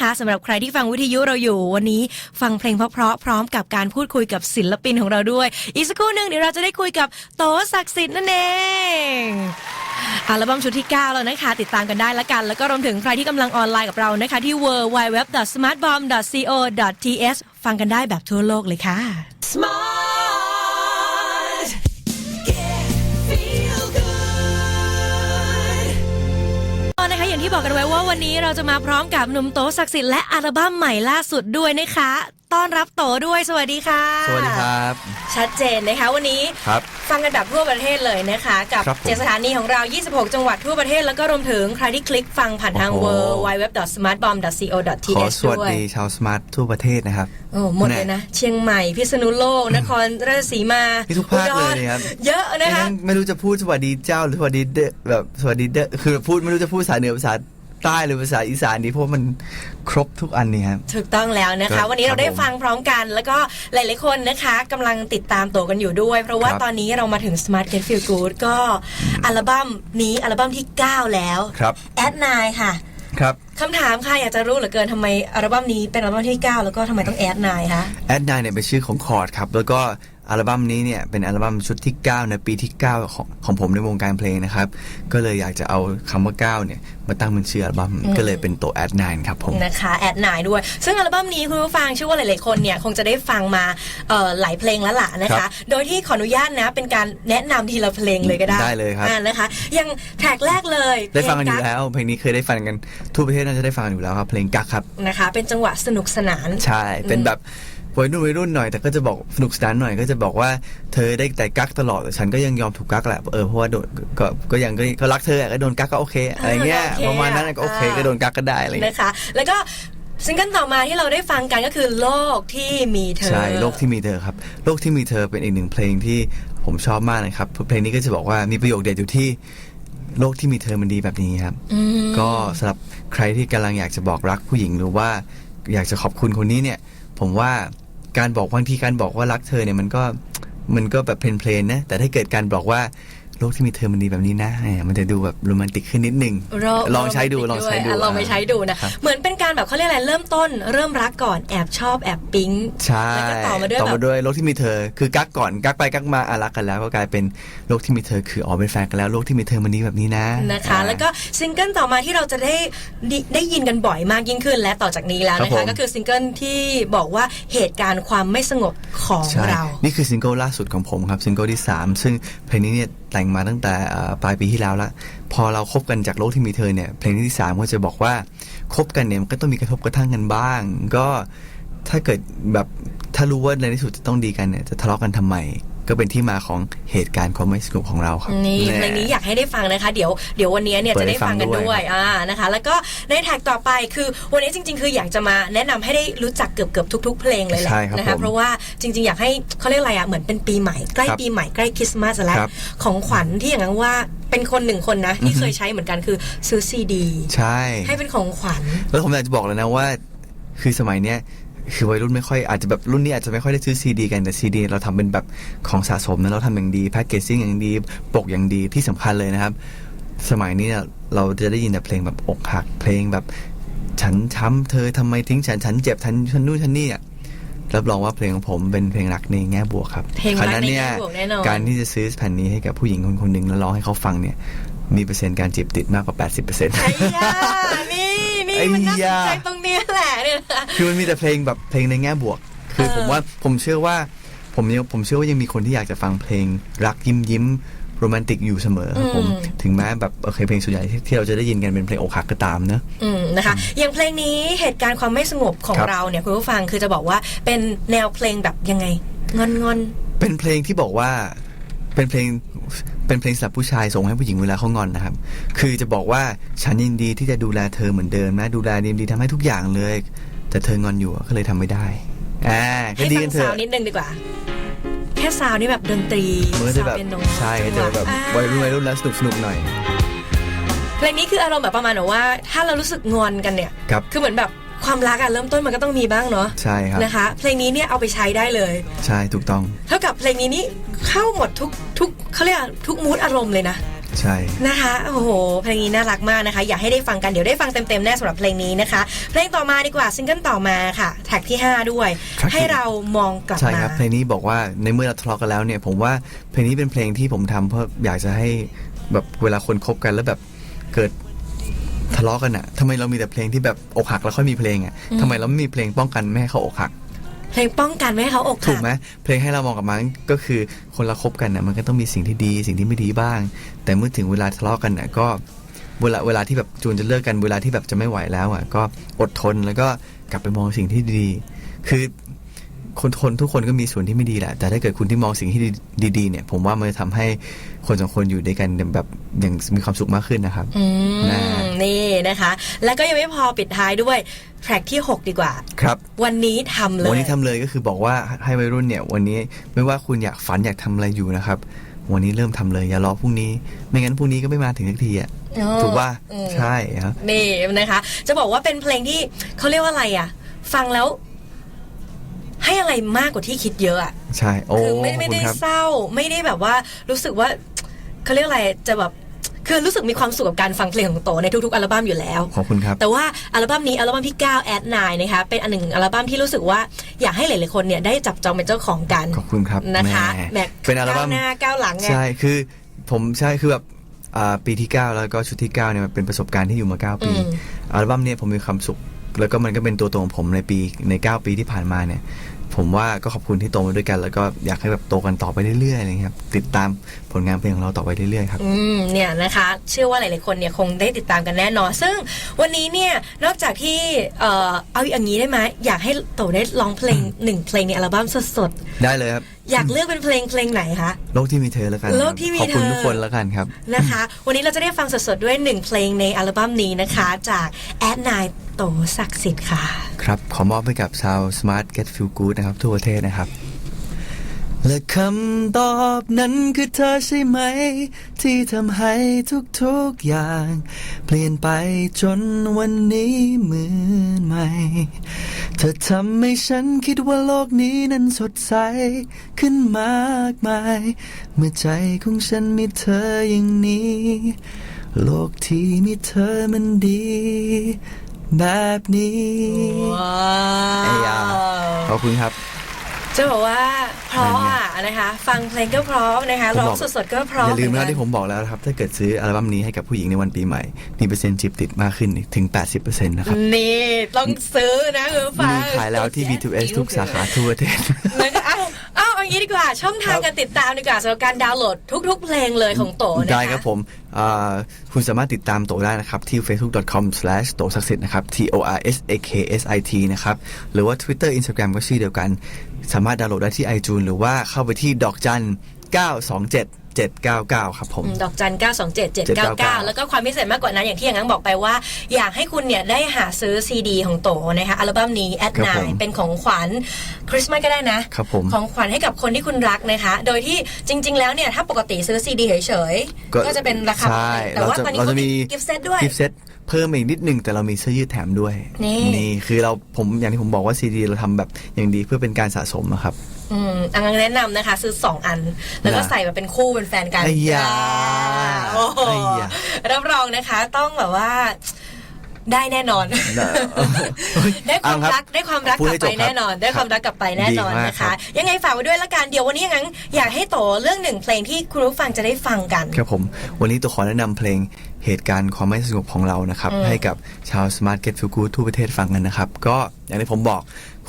คะสำหรับใครที่ฟังวิทยุเราอยู่วันนี้ ฟังเพลงเพราะๆพร้อมกับการพูดคุยกับศิลปินของเราด้วย อีกสักครู่หนึ่งเดี๋ยวเราจะได้คุยกับโตศักดิ์สิทธิ์นั่นเองอัลบั้มชุดที่ 9 แล้วนะคะ ติดตามกันได้ละกัน แล้วก็รวมถึงใครที่กำลังออนไลน์กับเรานะคะ ที่ www.smartbomb.co.th ฟังกันได้แบบทั่วโลกเลยค่ะ Smart. อย่างที่บอกกันไว้ว่าวันนี้เราจะมาพร้อมกับหนุ่มโตศักดิ์สิทธิ์และอัลบั้มใหม่ล่าสุดด้วยนะคะ ต้อนรับโตด้วยสวัสดีค่ะ สวัสดีครับ ชัดเจนนะคะวันนี้ครับ ฟังกันแบบทั่วประเทศเลยนะคะ กับครับผม เจ็ดสถานีของเรา 26 จังหวัดทั่วประเทศแล้วก็รวมถึงใครที่คลิกฟังผ่านทางโอ้ w โห w w s m a r t b o m b c o ขอ th สวัสด้วยดีชาวสมาร์ททั่วประเทศนะครับ โอ้หมดเลยนะ เชียงใหม่ พิษณุโลก นครราชสีมามีทุกภาคเลยนะครับ เยอะนะคะไม่งั้นไม่รู้จะพูดสวัสดีเจ้าหรือสวัสดีเดอแบบสวัสดีเดอคือพูดไม่รู้จะพูดภาษาเหนือภาษา ใต้หรือภาษาอีสานดีเพราะว่ามันครบทุกอันนี่ครับ ถูกต้องแล้วนะครัคะ บวันนี้เราได้ครับผมฟังพร้อมกันแล้วก็หลาย ๆ คนนะคะกำลังติดตามโตกันอยู่ด้วย เพราะว่าครับตอนนี้เรามาถึง Smart Get Feel Good ก็อัลบั้มนี้อัลบั้มที่ 9 แล้วครับ แอดนายค่ะ ครับ คำถามค่ะอยากจะรู้เหลือเกินทำไมอัลบั้มนี้เป็นอัลบั้มที่ 9 แล้วก็ทำไมต้องแอดนายคะแอดไนเนี่ยเป็นชื่อของคอร์ดครับ แล้วก็อัลบั้มนี้เนี่ยเป็นอัลบั้มชุดที่ 9 ในปีที่ 9 ของของผมในวงการเพลงนะครับ ก็เลยอยากจะเอาคำว่า 9 เนี่ยมาตั้งเป็นชื่ออัลบั้มก็เลยเป็นตัวแอดไนครับผม นะคะแอดนายด้วย ซึ่งอัลบั้มนี้คุณผู้ฟังเชื่อว่าหลายๆคนเนี่ยคงจะได้ฟังมาเอ่อหลายเพลงแล้วล่ะนะครัคะ บโดยที่ขออนุญาตนะเป็นการแนะนำทีละเพลงเลยก็ได้ได้เลยครับ อ่านะคะ อย่างแทร็กแรกเลยได้ฟังกันอเพลยู่แล้ว เพลงนี้เคยได้ฟังกันทั่วประเทศน่าจะได้ฟังกันอยู่แล้วครับ เพลงกักครับนะคะ เป็นจังหวะสนุกสนาน ใช่ เป็นแบบวัยรุ่นวัยรุ่นหน่อยแต่ก็จะบอกสนุกสนานหน่อยก็จะบอกว่าเธอได้แต่กักตลอดแต่ฉันก็ยังยอมถูกกักแหละเออเพราะว่าโดนก็ก็ยังก็ก็รักเธออะก็โดนกักก็โอเคอะไรเงี้ยโอเคประมาณนั้นก็โอเคอ่าก็โดนกักก็ได้อะไรเงี้ยนะคะ แล้วก็ซิงเกิลต่อมาที่เราได้ฟังกันก็คือโลกที่มีเธอ ใช่ โลกที่มีเธอครับ โลกที่มีเธอเป็นอีกหนึ่งเพลงที่ผมชอบมากนะครับ เพลงนี้ก็จะบอกว่ามีประโยคเด็ดอยู่ที่ โลกที่มีเธอมันดีแบบนี้ครับอืมก็สำหรับใครที่กำลังอยากจะบอกรักผู้หญิงหรือว่าอยากจะขอบคุณคนนี้เนี่ย ผมว่าการบอกบางทีการบอกว่ารักเธอเนี่ยมันก็มันก็แบบเพลนๆนะแต่ถ้าเกิดการบอกว่า โลกที่มีเธอมันดีแบบนี้นะเนี่ยมันจะดูแบบโรแมนติกขึ้นนิดนึงโรลองใช้ดูลองใช้ดูวยะลองไปใช้ดูนะครับเหมือนเป็นการแบบเขาเรียกอะไรเริ่มต้น เริ่มรักก่อนแอบชอบแอบปิ๊งใช่แล้วก็ต่อมาด้วยต่อแบมาบด้วยโลกที่มีเธอคือกักก่อนกักไปกักมาอะรักกันแล้ว ก็กลายเป็นโลกที่มีเธอคืออ๋อเป็นแฟนกันแล้วโลกที่มีเธอมันดีแบบนี้นะนะคะอ่าแล้วก็ซิงเกิลต่อมาที่เราจะได้ได้ได้ยินกันบ่อยมากยิ่งขึ้น และต่อจากนี้แล้วครับนะคะผมก็คือซิงเกิลที่บอกว่าเหตุการณ์ความไม่สงบของใช่เรา นี่คือซิงเกิลล่าสุดของผมครับซิงเกิลที่ 3 ซึ่งเพลงนี้เนี่ยแต่งมาตั้งแต่ปลายปีที่แล้วละ พอเราคบกันจากโลกที่มีเธอเนี่ย เพลงที่สามก็จะบอกว่าคบกันเนี่ยมันก็ต้องมีกระทบกระทั่งกันบ้าง ก็ถ้าเกิดแบบถ้ารู้ว่าในที่สุดจะต้องดีกันเนี่ยจะทะเลาะกันทำไม ก็เป็นที่มาของเหตุการณ์ความไม่สงบของเราครับนี่แเพลงนี้อยากให้ได้ฟังนะคะ เดี๋ยวเดี๋ยววันนี้เนี่ยเปิจะดได้ให้ฟัฟังงกันด้วยด้วยอ่านะคะ แล้วก็ในแท็กต่อไปคือวันนี้จริง ๆ คืออยากจะมาแนะนำให้ได้รู้จักเกือบเกือบทุก ๆ เพลงเลยแหละใช่ครับนะคะผมเพราะว่าจริง ๆ อยากให้เขาเรียกอะไรอะเหมือนเป็นปีใหม่ใกล้ครับปีใหม่ใกล้คริสต์มาสแล้วครับของขวัญที่อย่างนั้นว่าเป็นคนหนึ่งคนนะที่อือฮึเคยใช้เหมือนกันคือซื้อซีดีใช่ให้เป็นของขวัญแล้วผมอยากจะบอกเลยนะว่า คือสมัยเนี้ย คือวัยรุ่นไม่ค่อยอาจจะแบบรุ่นนี้อาจจะไม่ค่อยได้ซื้อซีดีกันแต่ซีดีเราทำเป็นแบบของสะสมนะเราทำอย่างดีแพ็กเกจซิ่งอย่างดีปกอย่างดีที่สำคัญเลยนะครับ สมัยนี้เนี่ยเราจะได้ยินแต่เพลงแบบอกหักเพลงแบบ ฉันช้ำเธอทำไมทิ้งฉันฉันเจ็บฉันฉันนู่นฉันนี่อะรับรองว่าเพลงของผมเป็นเพลงรักในแง่บวกครับเพลงรักฉะนั้นเนี่ยในแง่บวกแน่นอนการที่จะซื้อแผ่นนี้ให้กับผู้หญิงคนคนหนึ่งแล้วร้องให้เขาฟังเนี่ยมีเปอร์เซ็นต์การจีบติดมากกว่า 80%เไอ้ยานี่นี่ไอ้ มันน่าสนยาใจตรงเนี้ยแหละเนี่ยนะ คือมันมีแต่เพลงแบบเพลงในแง่บวก คือเออ ผมว่าผมเชื่อว่าผมยังผมเชื่อว่ายังมีคนที่อยากจะฟังเพลง รักยิ้มยิ้มโรแมนติกอยู่เสมอครับผมถึงแม้แบบโอเคเพลงส่วนใหญ่ที่ที่เราจะได้ยินกันเป็นเพลงอกหักก็ตามเนอะอืมนะคะอย่างเพลงนี้เหตุการณ์ความไม่สงบของครับ เราเนี่ยคุณผู้ฟังคือจะบอกว่าเป็นแนวเพลงแบบยังไง งอนงอน เป็นเพลงที่บอกว่าเป็นเพลง เป็นเพลงสำหรับผู้ชายส่งให้ผู้หญิงเวลาเขางอนนะครับ คือจะบอกว่าฉันยินดีที่จะดูแลเธอเหมือนเดิมนะ ดูแลดีดีทำให้ทุกอย่างเลย แต่เธองอนอยู่อะก็เลยทำไม่ได้อ่าๆก็ให้ดีฟักังนเถซาวอะ นิดนึงดีกว่า แค่ซาวนี่แบบดนตรีมันก็จะแบบซาวเปียโนใช่ก็จะแบบอ่าวัยรุ่นวัยรุ่นแล้วสนุกสนุกหน่อย เพลงนี้คืออารมณ์แบบประมาณแบบว่า ถ้าเรารู้สึกงอนกันเนี่ย ครับ คือเหมือนแบบ ความรักอะเริ่มต้นมันก็ต้องมีบ้างเนาะใช่ครับนะคะ เพลงนี้เนี่ยเอาไปใช้ได้เลยใช่ถูกต้อง เท่ากับเพลงนี้นี่เข้าหมดทุกทุกเขาเรียกอะไรทุกมูดอารมณ์เลยนะใช่นะคะโอ้โหเพลงนี้น่ารักมากนะคะ อยากให้ได้ฟังกันเดี๋ยวได้ฟังเต็มๆแน่สำหรับเพลงนี้นะคะ เพลงต่อมาดีกว่าซิงเกิลต่อมาค่ะ แท็กที่ 5 ด้วยครับให้เรามองกลับใช่มาครับเพลงนี้บอกว่าในเมื่อเราทะเลาะกันแล้วเนี่ย ผมว่าเพลงนี้เป็นเพลงที่ผมทำเพราะอยากจะให้แบบเวลาคนคบกันแล้วแบบเกิด ทะเลาะกันอะทำไมเรามีแต่เพลงที่แบบอกหักแล้วค่อยมีเพลงอะทำไมเราไม่มีเพลงป้องกันไม่ให้เขาอกหัก เพลงป้องกันไม่ให้เขาอกถูหักกไหมเพลงให้เรามองกลับมาก็คือคนเราคบกันน่ะมันก็ต้องมีสิ่งที่ดีสิ่งที่ไม่ดีบ้าง แต่เมื่อถึงเวลาทะเลาะกันน่ะก็เวลาเวลาที่แบบจูนจะเลิกกันเวลาที่แบบจะไม่ไหวแล้วอะก็อดทนแล้วก็กลับไปมองสิ่งที่ดีๆคือ คนทนทุกคนก็มีส่วนที่ไม่ดีแหละ แต่ถ้าเกิดคุณที่มองสิ่งที่ดีๆเนี่ย ผมว่ามันจะทำให้คนสองคนอยู่ด้วยกันแบบอย่างมีความสุขมากขึ้นนะครับอืมนะนี่นะคะ แล้วก็ยังไม่พอปิดท้ายด้วยแทร็กที่ 6 ดีกว่า ครับ วันนี้ทำเลย วันนี้ทำเลยก็คือบอกว่าให้วัยรุ่นเนี่ย วันนี้ไม่ว่าคุณอยากฝันอยากทำอะไรอยู่นะครับ วันนี้เริ่มทำเลยอย่ารอพรุ่งนี้ ไม่งั้นพรุ่งนี้ก็ไม่มาถึงทักทีอะอ๋อถูกว่าอืมใช่ครับนี่นะคะ จะบอกว่าเป็นเพลงที่เขาเรียกว่าอะไรอะ ฟังแล้ว ให้อะไรมากกว่าที่คิดเยอะอะใช่โอ้คือไม่ขอบไม่คุณได้ครับ เศร้าไม่ได้แบบว่ารู้สึกว่าเขาเรียกอะไรจะแบบคือรู้สึกมีความสุขกับการฟังเพลงของโตในทุกๆ อัลบั้มอยู่แล้ว ขอบคุณครับ แต่ว่าอัลบั้มนี้อัลบั้มที่9 Ad 9นะคะเป็นอันหนึ่งอัลบั้มที่รู้สึกว่าอยากให้หลายๆคนเนี่ยได้จับจองเป็นเจ้าของกันขอบคุณครับนะคะแหมแบบเป็นอัลบั้ม ก้าวหน้าก้าวหลังไง ใช่คือผมใช่คือแบบอ่าปีที่ 9 แล้วก็ชุดที่ 9 เนี่ยมันเป็นประสบการณ์ที่อยู่มา 9 ปี อืม อัลบั้มเนี่ยผมมีความสุข แล้วก็มันก็เป็นตัวตนของผมในปีใน 9 ปีที่ผ่านมาเนี่ย ผมว่าก็ขอบคุณที่โตมาด้วยกัน แล้วก็อยากให้แบบโตกันต่อไปเรื่อยๆอะไรเงี้ยครับติดตามผลงานเพลงของเราต่อไปเรื่อยๆครับอืมเนี่ยนะคะ เชื่อว่าหลายๆคนเนี่ยคงได้ติดตามกันแน่นอน ซึ่งวันนี้เนี่ยนอกจากที่เอ่อเอาอย่างนี้ได้ไหมอยากให้โตได้ร้องเพลงหนึ่งเพลงในอัลบั้มสดได้เลยครับๆ อยากเลือกเป็นเพลงเพลงไหนคะ โลกที่มีเธอแล้วกันโลกที่มีขอบคุณเธอทุกคนแล้วกันครับ นะคะ วันนี้เราจะได้ฟังสดๆด้วยหนึ่งเพลงในอัลบั้มนี้นะคะ จากแอดนายโตศักดิ์สิทธิ์ค่ะ ครับ ขอมอบให้กับชาว Smart Get Feel Good นะครับ ทั่วประเทศนะครับ และคำตอบนั้นคือเธอใช่ไหม ที่ทำให้ทุกๆอย่าง เปลี่ยนไปจนวันนี้เหมือนใหม่ เธอทำให้ฉันคิดว่าโลกนี้นั้นสดใส ขึ้นมากมาย เมื่อใจของฉันมีเธออย่างนี้ โลกที่มีเธอมันดี แบบนี้ว้าไอ้ยาขอบคุณครับ จะบอกว่าเพราะอะนะคะ ฟังเพลงก็เพราะนะคะผมร้องบอกสดๆก็เพราะอย่าลืมเหนะนกันที่ผมบอกแล้วนะครับ ถ้าเกิดซื้ออัลบั้มนี้ให้กับผู้หญิงในวันปีใหม่มีเปอร์เซ็นต์จิบติดมากขึ้นถึง 80%นะครับ นี่ ต้องซื้อนะคือฟังมีขายแล้วที่ B2S ทุกสาขาทั่วประเทศนะคะอ้าวอ้าวเอาอย่างนี้ดีกว่า ช่องทางการติดตามดีกว่าสำหรับการดาวน์โหลดทุก ๆ เพลงเลยของโตนะคะได้ครับผมอ่าคุณสามารถติดตามโตได้นะครับ ที่ facebook.com slash โตศักดิ์สิทธิ์นะครับ t o r s a k s i t นะครับ หรือว่า Twitter Instagram ก็ชื่อเดียวกัน สามารถดาวน์โหลดได้ที่ iTunes หรือว่าเข้าไปที่ดอกจัน 927 799 ครับผมอืมดอกจัน 9 2 7 7 9 9 แล้วก็ความพิเศษมากกว่านั้นอย่างที่อย่างนั้นบอกไปว่า อยากให้คุณเนี่ยได้หาซื้อซีดีของโตนะคะอัลบั้มนี้แอดครับนาผมเป็นของขวัญคริสต์มาสก็ได้นะครับผมของขวัญให้กับคนที่คุณรักนะคะ โดยที่จริง ๆ แล้วเนี่ย ถ้าปกติซื้อซีดีเฉยๆ ก็จะเป็นราคาปกใช่ติแต่ว่าเราจะตอนนี้เราเขาจะมีมีกิฟต์เซตด้วยกิฟต์เซต เพิ่มอีกนิดนึงแต่เรามีเสื้อยืดแถมด้วยนี่ คือเราผมอย่างที่ผมบอกว่าซีดีเราทำแบบอย่างดีเพื่อเป็นการสะสมอะครับ อืมอันนั้นแนะนำนะคะ ซื้อ 2 อัน แล้วก็นะใส่มาเป็นคู่เป็นแฟนกันไอ้ยาโอ้โหไอ้ยา รับรองนะคะ ต้องแบบว่า ได้แน่นอนนะได้ความเอาครับรักได้ความรักพูดกลัให้บไปจบครับแน่นอน ได้ความรักกลับไปแน่นอนดีมากนะครัคะบยังไงฝากไว้ด้วยละกันเดี๋ยววันนี้ยังงั้นอยากให้โตเรื่องหนึ่งเพลงที่คุณผู้ฟังจะได้ฟังกัน ครับผม วันนี้ตัวขอแนะนำเพลงเหตุการณ์ความไม่สงบของเรานะครับอืมให้กับชาว Smart Get Feel Good ทั่วประเทศฟังกันนะครับ ก็อย่างที่ผมบอก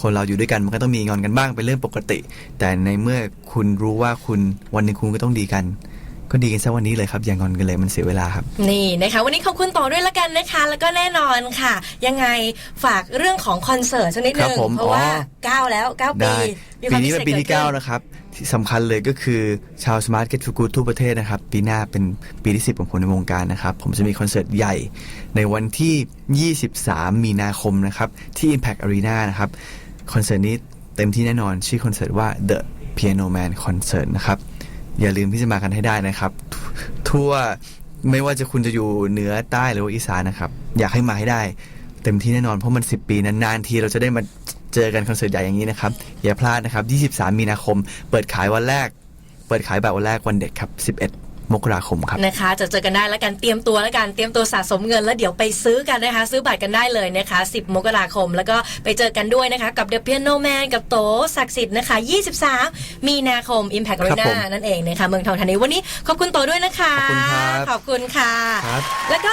คนเราอยู่ด้วยกันมันก็ต้องมีงอนกันบ้างเป็นเรื่องปกติ แต่ในเมื่อคุณรู้ว่าคุณวันหนึ่งคุณก็ต้องดีกัน ก็ดีกันซะวันนี้เลยครับอย่างอนกันเลยมันเสียเวลาครับ นี่นะคะ วันนี้ขอบคุณต่อด้วยละกันนะคะ แล้วก็แน่นอนค่ะ ยังไงฝากเรื่องของคอนเสิร์ตสักนิดครันึบงผมเพราะว่า อ๋อเก้าแล้วเก้าปีได้มีคปีวามนี้พิเป็นเศษปีที่ กิดขึ้น9นะครับ ที่สำคัญเลยก็คือชาว Smart Get Feel Good ทั่วประเทศนะครับ ปีหน้าเป็นปีที่ 10 ของผมในวงการนะครับ ผมจะมีคอนเสิร์ตใหญ่ ในวันที่ 23 มีนาคมนะครับ ที่ Impact Arena นะครับ คอนเสิร์ตนี้เต็มที่แน่นอนชื่อคอนเสิร์ตว่า The Piano Man Concert นะครับ อย่าลืมที่จะมากันให้ได้นะครับ ทั่วไม่ว่าจะคุณจะอยู่เหนือใต้หรือว่าอีสานนะครับ อยากให้มาให้ได้ เต็มที่แน่นอนเพราะมัน 10 ปีนานๆทีเราจะได้มาเจอกันคอนเสิร์ตใหญ่อย่างนี้นะครับ อย่าพลาดนะครับ 23 มีนาคม เปิดขายวันแรก เปิดขายแบบวันแรกวันเด็กครับ 11 มกราคมครับนะคะ จะเจอกันได้แล้วกันเตรียมตัวแล้วกันเตรียมตัวสะสมเงินแล้วเดี๋ยวไปซื้อกันนะคะ ซื้อบัตรกันได้เลยนะคะ 10 มกราคม แล้วก็ไปเจอกันด้วยนะคะ กับ The Piano Man กับโตศักดิ์สิทธิ์นะคะ 23 มีนาคม Impact ครับ Arena ผมนั่นเองนะคะเมืองทองธานีวันนี้ขอบคุณโตด้วยนะคะ ขอบคุณครับขอบคุณค่ะครับแล้วก็